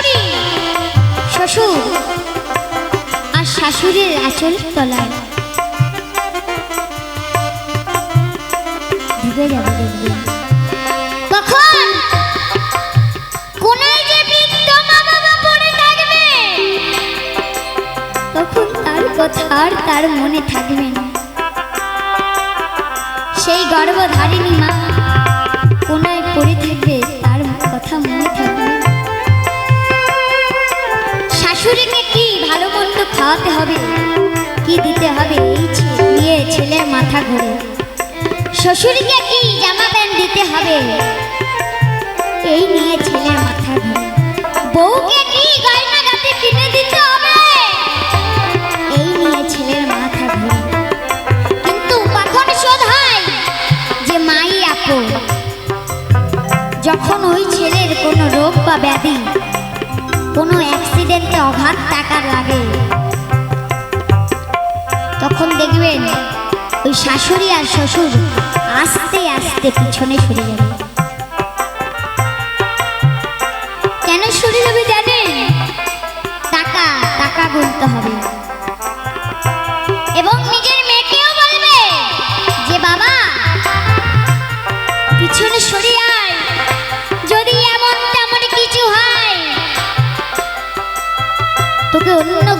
শাশুড়ি শ্বশুর, আর শাশুড়ির আঁচল তলায়। ঢুকে যাবে দেখবেন তার আর তার মনে থাকবে না। সেই গর্ভধারিণী মা কোনায় পড়ে থাকবে, তার কথা মনে থাকবে। শাশুড়িকে কি ভালো মন্দ খাওয়াতে হবে। কি দিতে হবে এই নিয়ে ছেলের মাথা ঘুরে। শ্বশুরকে কি জামা প্যান্ট দিতে হবে? এই নিয়ে ছেলের মাথা ঘোরে। বউকে কি গয়না গাতে কিনে দিতে হবে? এই নিয়ে ছেলের মাথা ঘোরে। কিন্তু কখন শোধ হয় যে মাই আপন? যখন ওই ছেলের কোনো রোগ বা ব্যাধি কোনো অ্যাক্সিডেন্টে অঘাত টাকার লাগে তখন দেখবেন, ওই শাশুড়ি আর শ্বশুর আস্তে আস্তে পিছনে সরে যাবে। কেন সরে যাবে জানেন? টাকা টাকা গুনতে হবে।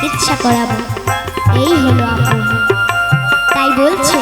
প্রতীক্ষা করাবো। এই হলো আপন। তাই বলছে